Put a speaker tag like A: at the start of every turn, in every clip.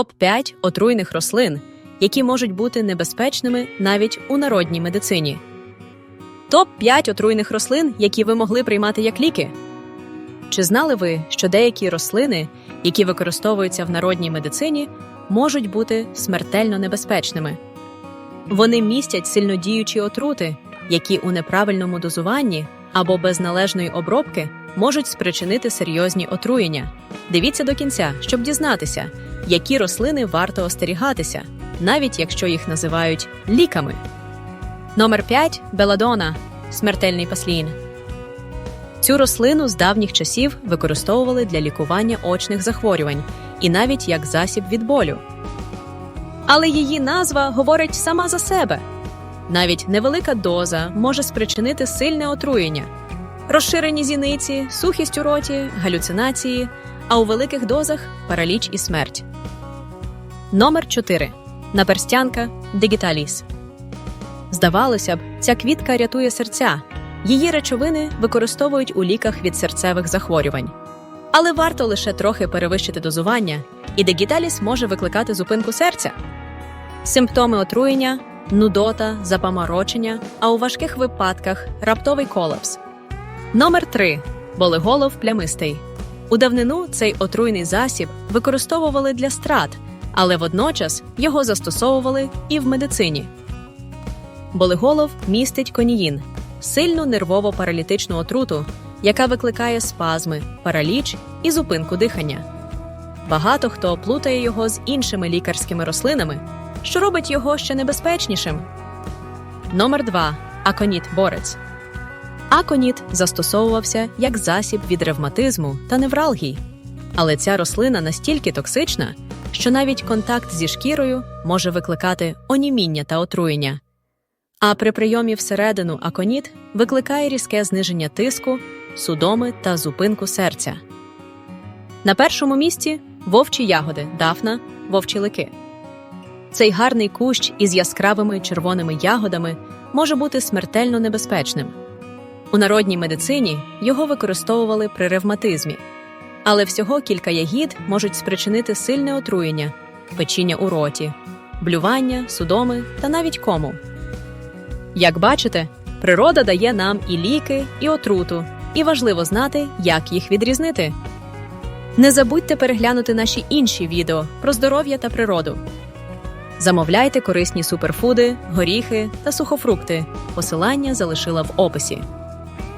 A: Топ-5 отруйних рослин, які можуть бути небезпечними навіть у народній медицині. Топ-5 отруйних рослин, які ви могли приймати як ліки. Чи знали ви, що деякі рослини, які використовуються в народній медицині, можуть бути смертельно небезпечними? Вони містять сильнодіючі отрути, які у неправильному дозуванні або без належної обробки можуть спричинити серйозні отруєння. Дивіться до кінця, щоб дізнатися, які рослини варто остерігатися, навіть якщо їх називають ліками. Номер 5 беладона смертельний паслін. Цю рослину з давніх часів використовували для лікування очних захворювань і навіть як засіб від болю. Але її назва говорить сама за себе. Навіть невелика доза може спричинити сильне отруєння, розширені зіниці, сухість у роті, галюцинації, а у великих дозах параліч і смерть. Номер 4. Наперстянка Дигіталіс. Здавалося б, ця квітка рятує серця. Її речовини використовують у ліках від серцевих захворювань. Але варто лише трохи перевищити дозування, і дегіталіс може викликати зупинку серця. Симптоми отруєння, нудота, запаморочення, а у важких випадках раптовий колапс. Номер 3. Болеголов плямистий. У давнину цей отруйний засіб використовували для страт, але водночас його застосовували і в медицині. Болеголов містить коніїн сильну нервово-паралітичну отруту, яка викликає спазми, параліч і зупинку дихання. Багато хто плутає його з іншими лікарськими рослинами, що робить його ще небезпечнішим. Номер 2. Аконіт борець. Аконіт застосовувався як засіб від ревматизму та невралгій. Але ця рослина настільки токсична, що навіть контакт зі шкірою може викликати оніміння та отруєння. А при прийомі всередину аконіт викликає різке зниження тиску, судоми та зупинку серця. На першому місці вовчі ягоди, дафна, вовчі лики. Цей гарний кущ із яскравими червоними ягодами може бути смертельно небезпечним. У народній медицині його використовували при ревматизмі, але всього кілька ягід можуть спричинити сильне отруєння, печіння у роті, блювання, судоми та навіть кому. Як бачите, природа дає нам і ліки, і отруту, і важливо знати, як їх відрізнити. Не забудьте переглянути наші інші відео про здоров'я та природу. Замовляйте корисні суперфуди, горіхи та сухофрукти. Посилання залишила в описі.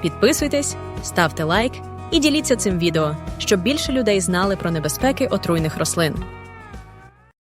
A: Підписуйтесь, ставте лайк і діліться цим відео, щоб більше людей знали про небезпеки отруйних рослин.